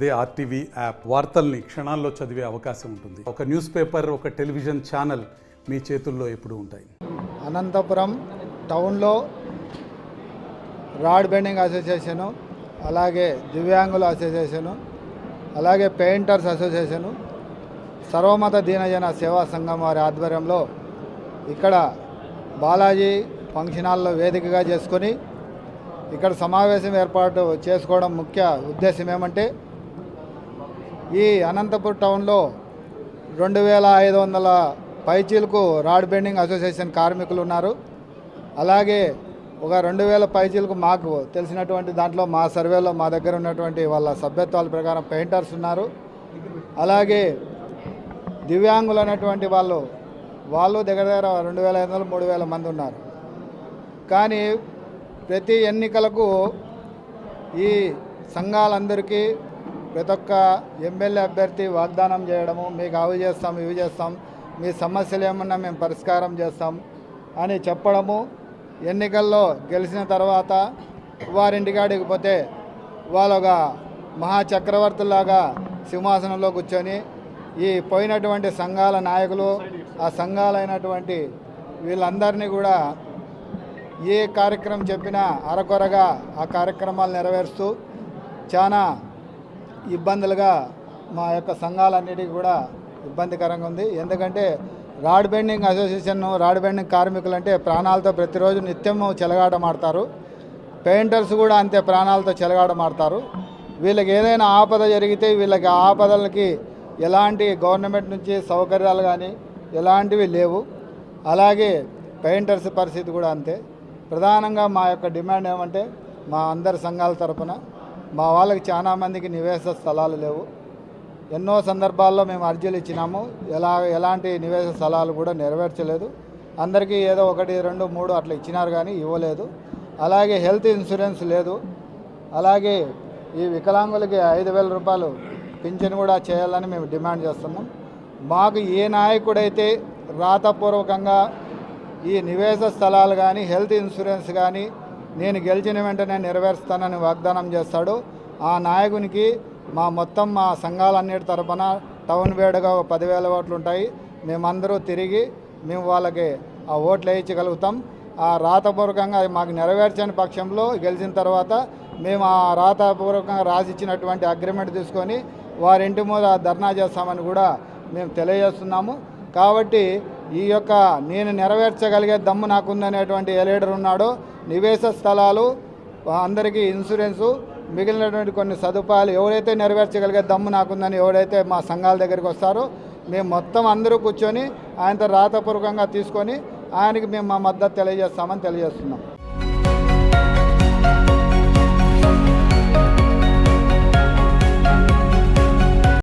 అదే RTV app వార్తల్ని క్షణాల్లో చదివే అవకాశం ఉంటుంది. ఒక న్యూస్ పేపర్ ఒక టెలివిజన్ ఛానల్ మీ చేతుల్లో ఎప్పుడు ఉంటాయి. అనంతపురం టౌన్లో రాడ్ బెండింగ్ అసోసియేషను అలాగే దివ్యాంగుల అసోసియేషను అలాగే పెయింటర్స్ అసోసియేషను సర్వమత దీనజన సేవా సంఘం వారి ఆధ్వర్యంలో ఇక్కడ బాలాజీ ఫంక్షన్ హాల్లో వేదికగా చేసుకొని ఇక్కడ సమావేశం ఏర్పాటు చేసుకోవడం ముఖ్య ఉద్దేశం ఏమంటే ఈ అనంతపురం టౌన్లో రెండు వేల ఐదు వందల పైచీలకు రాడ్ బెండింగ్ అసోసియేషన్ కార్మికులు ఉన్నారు. అలాగే ఒక రెండు వేల పైచీలకు మాకు తెలిసినటువంటి దాంట్లో మా సర్వేలో మా దగ్గర ఉన్నటువంటి వాళ్ళ సభ్యత్వాల ప్రకారం పెయింటర్స్ ఉన్నారు. అలాగే దివ్యాంగులు అనేటువంటి వాళ్ళు వాళ్ళు దగ్గర దగ్గర రెండు వేల ఐదు వందలు మూడు వేల మంది ఉన్నారు. కానీ ప్రతి ఎన్నికలకు ఈ సంఘాలందరికీ ప్రతి ఒక్క ఎమ్మెల్యే అభ్యర్థి వాగ్దానం చేయడము మీకు అవి చేస్తాం ఇవి చేస్తాం మీ సమస్యలు ఏమన్నా మేము పరిష్కారం చేస్తాం అని చెప్పడము. ఎన్నికల్లో గెలిచిన తర్వాత వారింటికాడికి పోతే వాళ్ళొక మహాచక్రవర్తిలాగా సింహాసనంలో కూర్చొని ఈ పోయినటువంటి సంఘాల నాయకులు ఆ సంఘాలైనటువంటి వీళ్ళందరినీ కూడా ఏ కార్యక్రమం చెప్పినా అరకొరగా ఆ కార్యక్రమాలు నెరవేరుస్తూ చాలా ఇబ్బందులుగా మా యొక్క సంఘాలన్నిటికీ కూడా ఇబ్బందికరంగా ఉంది. ఎందుకంటే rod bending association rod bending కార్మికులు అంటే ప్రాణాలతో ప్రతిరోజు నిత్యము చెలగాటమాడతారు పెయింటర్స్ కూడా అంతే ప్రాణాలతో చెలగాటమాడతారు వీళ్ళకి ఏదైనా ఆపద జరిగితే వీళ్ళకి ఆపదలకి ఎలాంటి గవర్నమెంట్ నుంచి సౌకర్యాలు కానీ ఎలాంటివి లేవు. అలాగే పెయింటర్స్ పరిస్థితి కూడా అంతే. ప్రధానంగా మా యొక్క డిమాండ్ ఏమంటే మా అందరి సంఘాల తరపున మా వాళ్ళకి చాలా మందికి నివేశ స్థలాలు లేవు. ఎన్నో సందర్భాల్లో మేము అర్జీలు ఇచ్చినాము. ఎలా ఎలాంటి నివేశ స్థలాలు కూడా నెరవేర్చలేదు. అందరికీ ఏదో ఒకటి రెండు మూడు అట్లా ఇచ్చినారు కానీ ఇవ్వలేదు. అలాగే హెల్త్ ఇన్సూరెన్స్ లేదు. అలాగే ఈ వికలాంగులకి ఐదు వేల రూపాయలు పింఛన్ కూడా చేయాలని మేము డిమాండ్ చేస్తున్నాం. మాకు ఏ నాయకుడైతే రాతపూర్వకంగా ఈ నివేశ స్థలాలు కానీ హెల్త్ ఇన్సూరెన్స్ కానీ నేను గెలిచిన వెంటనే నెరవేరుస్తానని వాగ్దానం చేస్తాడు. ఆ నాయకునికి మా మొత్తం మా సంఘాలన్నిటి తరపున టౌన్ వేడుగా ఒక పదివేల ఓట్లు ఉంటాయి. మేమందరూ తిరిగి మేము వాళ్ళకి ఆ ఓట్లు వేయించగలుగుతాం. ఆ రాతపూర్వకంగా అది మాకు నెరవేర్చని పక్షంలో గెలిచిన తర్వాత మేము ఆ రాతపూర్వకంగా రాసిచ్చినటువంటి అగ్రిమెంట్ తీసుకొని వారింటి మీద ధర్నా చేస్తామని కూడా మేము తెలియజేస్తున్నాము. కాబట్టి ఈ యొక్క నేను నెరవేర్చగలిగే దమ్ము నాకుందనేటువంటి ఏ లీడర్ ఉన్నాడో నివేశ స్థలాలు అందరికీ ఇన్సూరెన్సు మిగిలినటువంటి కొన్ని సదుపాయాలు ఎవరైతే నెరవేర్చగలిగే దమ్ము నాకుందని ఎవరైతే మా సంఘాల దగ్గరికి వస్తారో మేము మొత్తం అందరూ కూర్చొని ఆయనతో రాతపూర్వకంగా తీసుకొని ఆయనకి మేము మా మద్దతు తెలియజేస్తామని తెలియజేస్తున్నాం.